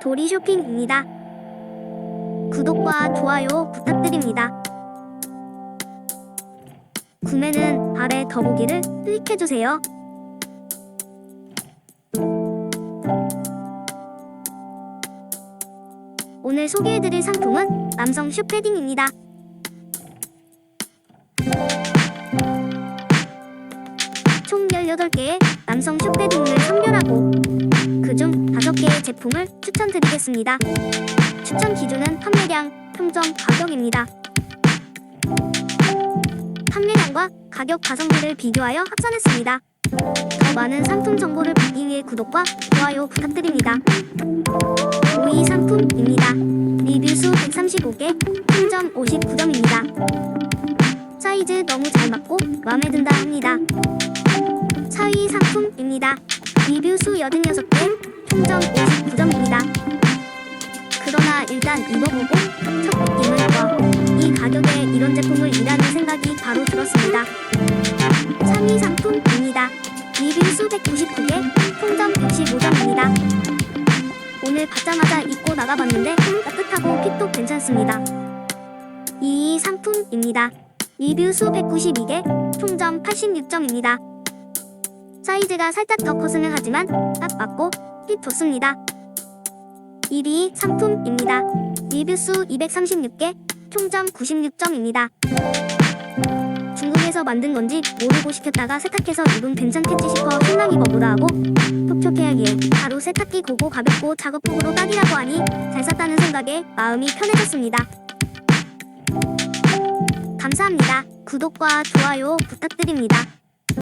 도리 쇼핑입니다. 구독과 좋아요 부탁드립니다. 구매는 아래 더보기를 클릭해주세요. 오늘 소개해드릴 상품은 남성 슈패딩입니다. 총 18개의 남성 슈패딩을 선별하고 그중 5개의 제품을 추천드리겠습니다. 추천 기준은 판매량, 평점, 가격입니다. 판매량과 가격 가성비를 비교하여 합산했습니다. 더 많은 상품 정보를 받기 위해 구독과 좋아요 부탁드립니다. 5위 상품입니다. 리뷰수 135개, 평점 59점입니다. 사이즈 너무 잘 맞고 마음에 든다 합니다. 4위 상품입니다. 리뷰수 86개, 총점 59점입니다. 그러나 일단 입어보고 첫 느낌은 와, 이 가격에 이런 제품을 이라는 생각이 바로 들었습니다. 3위 상품입니다. 리뷰 수 199개, 총점 65점입니다. 오늘 받자마자 입고 나가봤는데 따뜻하고 핏도 괜찮습니다. 2위 상품입니다. 리뷰 수 192개, 총점 86점입니다. 사이즈가 살짝 더 컸으면 하지만 딱 맞고 핏 좋습니다. 1위 상품입니다. 리뷰수 236개, 총점 96점입니다. 중국에서 만든 건지 모르고 시켰다가 세탁해서 입으면 괜찮겠지 싶어 신랑 입어보라 하고 톡톡해하기에 바로 세탁기 고고 가볍고 작업복으로 딱이라고 하니 잘 샀다는 생각에 마음이 편해졌습니다. 감사합니다. 구독과 좋아요 부탁드립니다.